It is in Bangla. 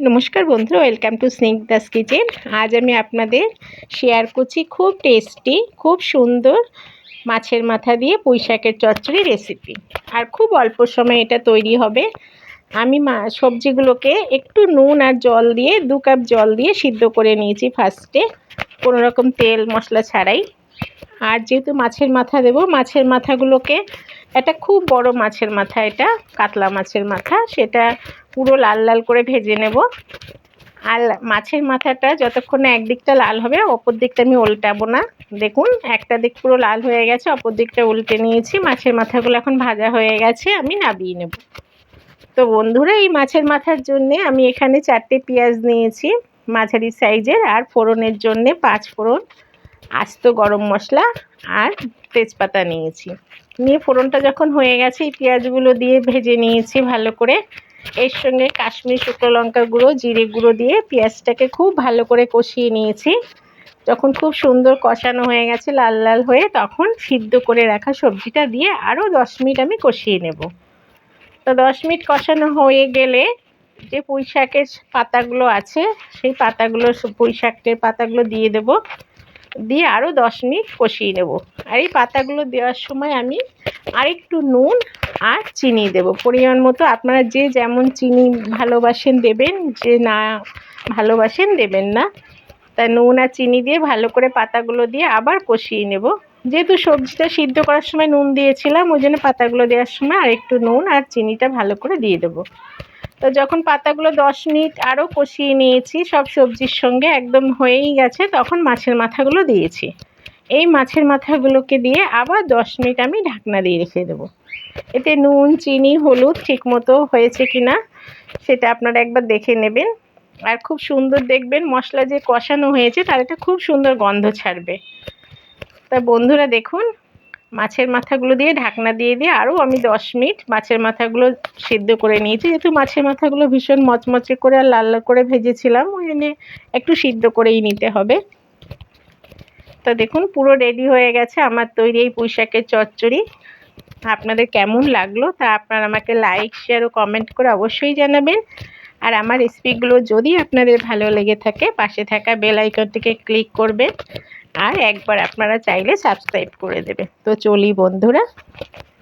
নমস্কার বন্ধুরা welcome to snake Das kitchen আজ আমি আপনাদের শেয়ার করছি খুব টেস্টি খুব সুন্দর মাছের মাথা দিয়ে পুঁই শাকের চচ্চড়ি রেসিপি আর খুব অল্প সময় এটা তৈরি হবে। আমি মা, সবজিগুলোকে একটু নুন আর জল দিয়ে, দু কাপ জল দিয়ে সিদ্ধ করে নিয়েছি ফার্স্টে রকম তেল মশলা ছাড়াই। আর যেহেতু মাছের মাথা দেব, মাছের মাথাগুলোকে এটা খুব বড় মাছের মাথা এটা, কাতলা মাছের মাথা, সেটা পুরো লাল লাল করে ভেজে নেব। আর মাছের মাথাটা যতক্ষণ একদিকটা লাল হবে, অপর দিকটা আমি উল্টাবো না। দেখুন, একটা দিক পুরো লাল হয়ে গেছে, অপর দিকটা উল্টে নিয়েছি, মাছের মাথাগুলো এখন ভাজা হয়ে গেছে, আমি নাবিয়ে নেব। তো বন্ধুরা, এই মাছের মাথার জন্যে আমি এখানে চারটে পেঁয়াজ নিয়েছি, মাঝারি সাইজের আর ফোড়নের জন্যে পাঁচ ফোড়ন। আস্ত গরম মশলা আর তেজপাতা নিয়েছি। নিয়ে ফোড়নটা যখন হয়ে গেছে, এই পেঁয়াজগুলো দিয়ে ভেজে নিয়েছি ভালো করে। এর সঙ্গে কাশ্মীর শুকনো লঙ্কা গুঁড়ো, জিরে গুঁড়ো দিয়ে পেঁয়াজটাকে খুব ভালো করে কষিয়ে নিয়েছি। যখন খুব সুন্দর কষানো হয়ে গেছে, লাল লাল হয়ে, তখন সিদ্ধ করে রাখা সবজিটা দিয়ে আরও দশ মিনিট আমি কষিয়ে নেব। তো দশ মিনিট কষানো হয়ে গেলে যে পুঁই শাকের পাতাগুলো আছে, সেই পাতাগুলো পুঁই শাকের পাতাগুলো দিয়ে দেব। দিয়ে আরও দশ মিনিট কষিয়ে নেব। আর এই পাতাগুলো দেওয়ার সময় আমি আরেকটু নুন আর চিনি দেব। পরিমাণ মতো আপনারা যে যেমন চিনি ভালোবাসেন দেবেন, যে না ভালোবাসেন দেবেন না। তা নুন আর চিনি দিয়ে ভালো করে পাতাগুলো দিয়ে আবার কষিয়ে নেব। যেহেতু সবজিটা সিদ্ধ করার সময় নুন দিয়েছিলাম, ওই জন্য পাতাগুলো দেওয়ার সময় আর একটু নুন আর চিনিটা ভালো করে দিয়ে দেবো। তো যখন পাতাগুলো দশ মিনিট আরও কষিয়ে নিয়েছি, সব সবজির সঙ্গে একদম হয়েই গেছে, তখন মাছের মাথাগুলো দিয়েছি। এই মাছের মাথাগুলোকে দিয়ে আবার দশ মিনিট আমি ঢাকনা দিয়ে রেখে দেবো। এতে নুন, চিনি, হলুদ ঠিকমতো হয়েছে কি না সেটা আপনারা একবার দেখে নেবেন। আর খুব সুন্দর দেখবেন মশলা যে কষানো হয়েছে, তার একটা খুব সুন্দর গন্ধ ছাড়বে। তা বন্ধুরা দেখুন মাছের মাথাগুলো দিয়ে ঢাকনা দিয়ে দিয়ে আরও আমি দশ মিনিট মাছের মাথাগুলো সিদ্ধ করে নিয়েছি। যেহেতু মাছের মাথাগুলো ভীষণ মচমচে করে আর লাল লাল করে ভেজেছিলাম, ওই জন্য একটু সিদ্ধ করেই নিতে হবে। তো দেখুন, পুরো রেডি হয়ে গেছে আমার তৈরি এই পুঁই শাকের চচ্চড়ি। আপনাদের কেমন লাগল তা আপনারা আমাকে লাইক শেয়ার ও কমেন্ট করে অবশ্যই জানাবেন। আর আমার রেসিপিগুলো যদি আপনাদের ভালো লেগে থাকে, পাশে থাকা বেল আইকনটিকে ক্লিক করবেন। আর একবার আপনারা চাইলে সাবস্ক্রাইব করে দেবে তো চলি বন্ধুরা।